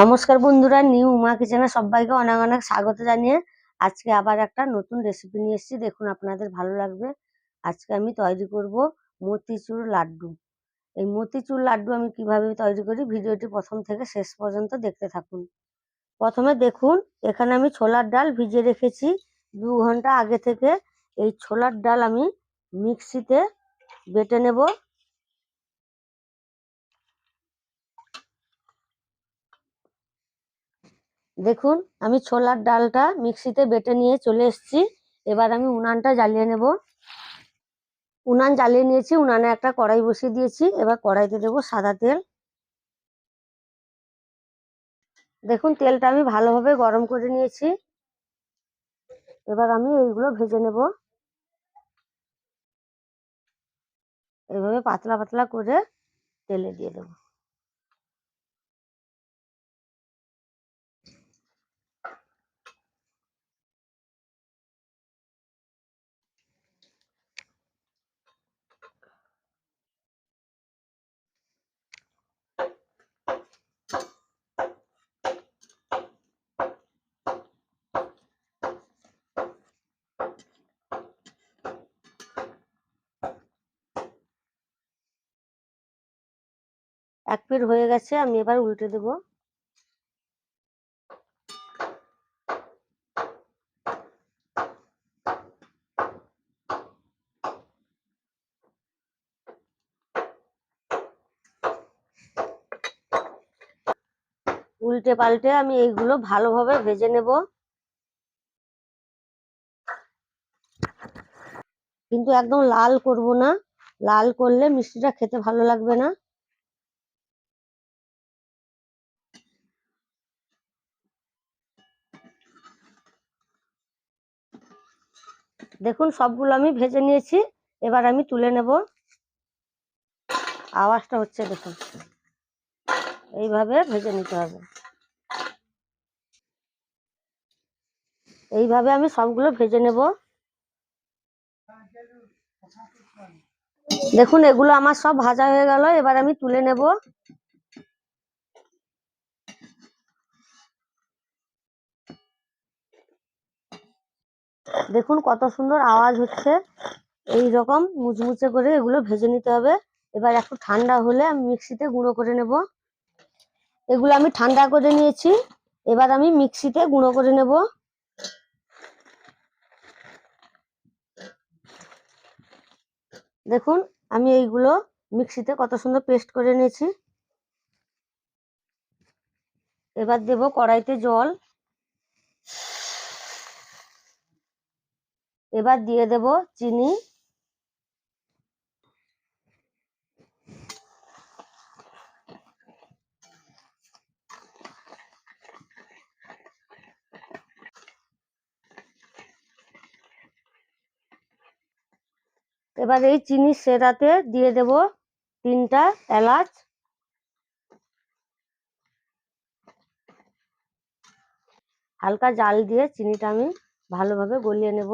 নমস্কার বন্ধুরা, নিউ উমা কিচেনে সবাইকে অনেক অনেক স্বাগত জানিয়ে আজকে আবার একটা নতুন রেসিপি নিয়ে এসেছি। দেখুন আপনাদের ভালো লাগবে। আজকে আমি তৈরি করব মতিচুর লাড্ডু। এই মতিচুর লাড্ডু আমি কীভাবে তৈরি করি ভিডিওটি প্রথম থেকে শেষ পর্যন্ত দেখতে থাকুন। প্রথমে দেখুন, এখানে আমি ছোলার ডাল ভিজিয়ে রেখেছি। দু ঘণ্টা আগে থেকে এই ছোলার ডাল আমি মিক্সিতে বেটে নেব। দেখুন, আমি ছোলার ডালটা মিক্সিতে বেটে নিয়ে চলে এসেছি। এবার আমি উনানটা জ্বালিয়ে নেব। উনান জ্বালিয়ে নিয়েছি, উনানে একটা কড়াই বসিয়ে দিয়েছি। এবার কড়াইতে দেবো সাদা তেল। দেখুন, তেলটা আমি ভালোভাবে গরম করে নিয়েছি। এবার আমি এইগুলো ভেজে নেব। এইভাবে পাতলা পাতলা করে তেলে দিয়ে দেবো। এক পিঠ হয়ে গেছে, আমি এবার উল্টে দেব। উল্টে পাল্টে আমি এইগুলো ভালোভাবে ভেজে নেব। কিন্তু একদম লাল করব না। লাল করলে মিষ্টিটা খেতে ভালো লাগবে না। দেখুন, সবগুলো আমি ভেজে নিয়েছি। এবার আমি তুলে নেব। আওয়াজটা হচ্ছে দেখুন, এইভাবে ভেজে নিতে হবে। এইভাবে আমি সবগুলো ভেজে নেব। দেখুন, এগুলো আমার সব ভাজা হয়ে গেল। এবার আমি তুলে নেব। দেখুন কত সুন্দর আওয়াজ হচ্ছে। এই রকম মুচমুচে করে এগুলো ভেজে নিতে হবে। এবার একটু ঠান্ডা হলে আমি মিক্সিতে গুঁড়ো করে নেব। এগুলো আমি ঠান্ডা করে নিয়েছি। এবার আমি মিক্সিতে গুঁড়ো করে নেব। দেখুন আমি এইগুলো মিক্সিতে কত সুন্দর পেস্ট করে নিয়েছি। এবার দেব কড়াইতে জল। এবার দিয়ে দেব চিনি। এবার এই চিনি সেরাতে দিয়ে দেব তিনটা এলাচ। হালকা জাল দিয়ে চিনিটা আমি ভালোভাবে গলিয়ে নেব।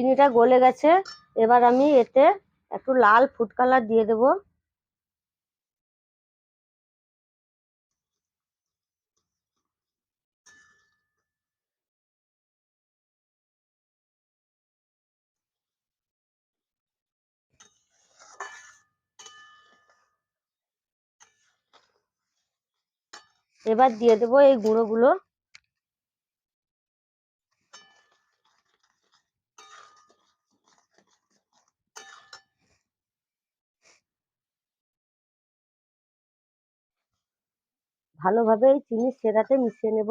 চিনিটা গলে গেছে, এবার আমি এতে একটু লাল ফুড কালার দিয়ে দেব। এবার দিয়ে দেবো এই গুঁড়োগুলো। ভালোভাবে এই চিনির সেরাতে মিশিয়ে নেব।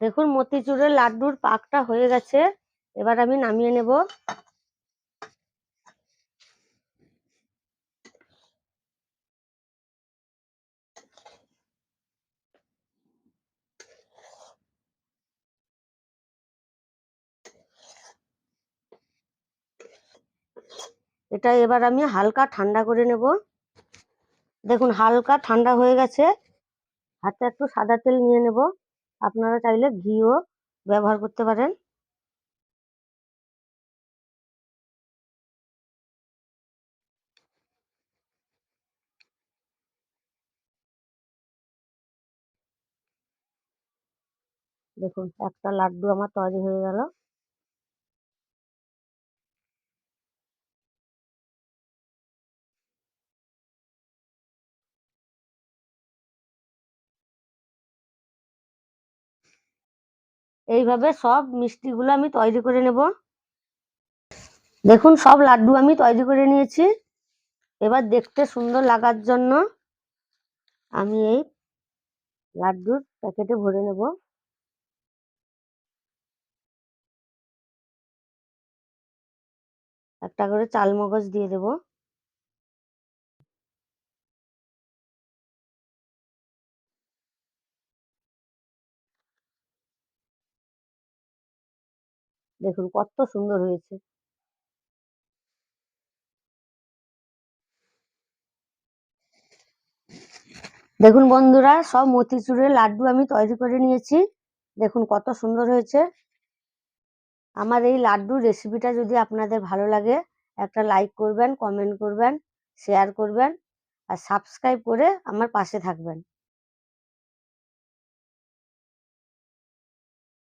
দেখুন মতিচুরের লাড্ডুর পাকটা হয়ে গেছে। এবার আমি নামিয়ে নেব। এটা এবার আমি হালকা ঠান্ডা করে নেব। দেখুন, হালকা ঠান্ডা হয়ে গেছে। হাতে একটু সাদা তেল নিয়ে নেব। আপনারা চাইলে ঘিও ব্যবহার করতে পারেন। দেখুন, একটা লাড্ডু আমার তৈরি হয়ে গেল। এইভাবে সব মিষ্টিগুলো আমি তৈরি করে নেব। দেখুন, সব লাড্ডু আমি তৈরি করে নিয়েছি। এবার দেখতে সুন্দর লাগার জন্য আমি এই লাড্ডুর প্যাকেটে ভরে নেব। একটা করে চাল মগজ দিয়ে দেব। দেখুন কত সুন্দর হয়েছে। দেখুন বন্ধুরা, সব মতিচুরের লাড্ডু আমি তৈরি করে নিয়েছি। দেখুন কত সুন্দর হয়েছে। আমার এই লাড্ডুর রেসিপিটা যদি আপনাদের ভালো লাগে, একটা লাইক করবেন কমেন্ট করবেন শেয়ার করবেন, আর সাবস্ক্রাইব করে আমার পাশে থাকবেন।